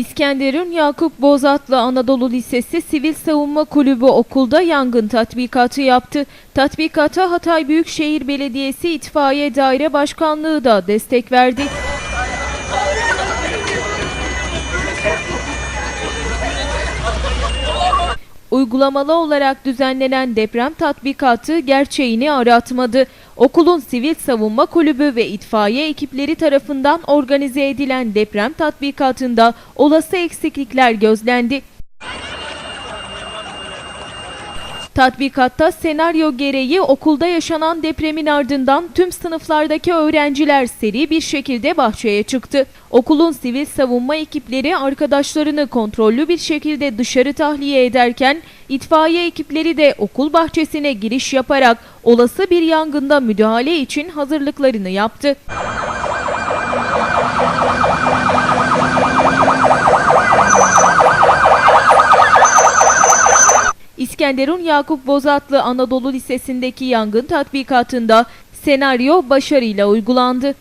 İskenderun Yakup Bozatlı Anadolu Lisesi Sivil Savunma Kulübü okulda yangın tatbikatı yaptı. Tatbikata Hatay Büyükşehir Belediyesi İtfaiye Daire Başkanlığı da destek verdi. Uygulamalı olarak düzenlenen deprem tatbikatı gerçeğini aratmadı. Okulun Sivil Savunma Kulübü ve itfaiye ekipleri tarafından organize edilen deprem tatbikatında olası eksiklikler gözlendi. Tatbikatta senaryo gereği okulda yaşanan depremin ardından tüm sınıflardaki öğrenciler seri bir şekilde bahçeye çıktı. Okulun sivil savunma ekipleri arkadaşlarını kontrollü bir şekilde dışarı tahliye ederken itfaiye ekipleri de okul bahçesine giriş yaparak olası bir yangında müdahale için hazırlıklarını yaptı. İskenderun Yakup Bozatlı Anadolu Lisesi'ndeki yangın tatbikatında senaryo başarıyla uygulandı.